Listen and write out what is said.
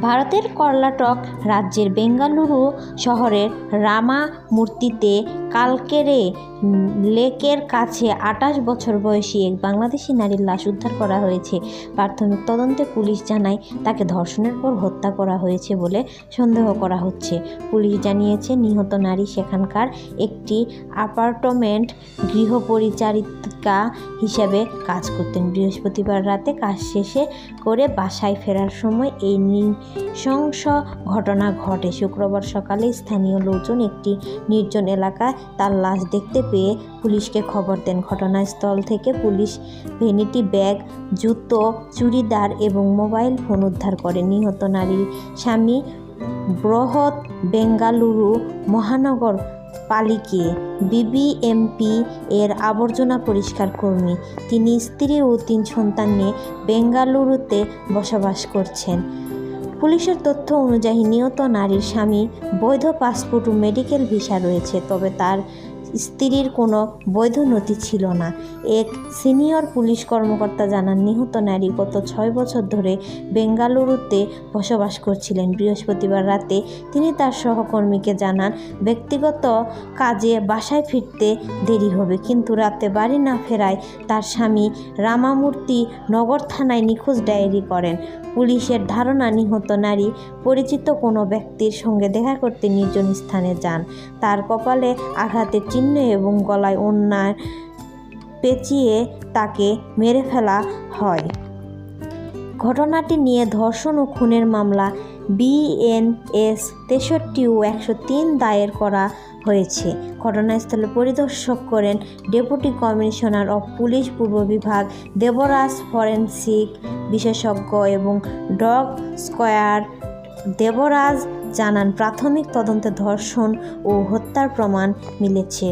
ভারতের কর্ণাটক রাজ্যের বেঙ্গালুরু শহরের রামা মূর্তিতে কালকেরে লেকের কাছে আটাশ বছর বয়সী এক বাংলাদেশি নারীর লাশ উদ্ধার করা হয়েছে। প্রাথমিক তদন্তে পুলিশ জানায় তাকে ধর্ষণের পর হত্যা করা হয়েছে বলে সন্দেহ করা হচ্ছে। পুলিশ জানিয়েছে, নিহত নারী সেখানকার একটি অ্যাপার্টমেন্ট গৃহপরিচারিকা হিসাবে কাজ করতেন। বৃহস্পতিবার রাতে কাজ শেষে করে বাসায় ফেরার সময় এই নৃশংস ঘটনা ঘটে। শুক্রবার সকালে স্থানীয় লোকজন একটি নির্জন এলাকায় তার লাশ দেখতে পেয়ে পুলিশকে খবর দেন। ঘটনাস্থল থেকে পুলিশ ভ্যানিটি ব্যাগ, জুতো, চুড়িদার এবং মোবাইল ফোন উদ্ধার করে। নিহত নারীর স্বামী বৃহৎ বেঙ্গালুরু মহানগর পালিকে বিবিএমপি এর আবর্জনা পরিষ্কার কর্মী। তিনি স্ত্রী ও তিন সন্তান নিয়ে বেঙ্গালুরুতে বসবাস করছেন। পুলিশের তথ্য অনুযায়ী নিহত নারীর স্বামী বৈধ পাসপোর্ট ও মেডিকেল ভিসা রয়েছে, তবে তার স্ত্রীর কোনো বৈধ নথি ছিল না। এক সিনিয়র পুলিশ কর্মকর্তা জানান, নিহত নারী গত ছয় বছর ধরে বেঙ্গালুরুতে বসবাস করছিলেন। বৃহস্পতিবার রাতে তিনি তার সহকর্মীকে জানান, ব্যক্তিগত কাজে বাসায় ফিরতে দেরি হবে, কিন্তু রাতে বাড়ি না ফেরায় তার স্বামী রামামূর্তি নগর থানায় নিখোঁজ ডায়েরি করেন। পুলিশের ধারণা, নিহত নারী পরিচিত কোনো ব্যক্তির সঙ্গে দেখা করতে নির্জন স্থানে যান। তার কপালে আঘাতের চিহ্ন এবং গলায় অন্যায় পেঁচিয়ে তাকে মেরে ফেলা হয়। ঘটনাটি নিয়ে ধর্ষণ ও খুনের মামলা বিএনএস তেষট্টি ও একশো তিন দায়ের করা হয়েছে। ঘটনাস্থলে পরিদর্শক করেন ডেপুটি কমিশনার অফ পুলিশ পূর্ব বিভাগ দেবরাজ ফরেন্সিক বিশেষজ্ঞ এবং ডগ স্কোয়ার দেবরাজ জানান, প্রাথমিক তদন্তে ধর্ষণ ও হত্যার প্রমাণ মিলেছে।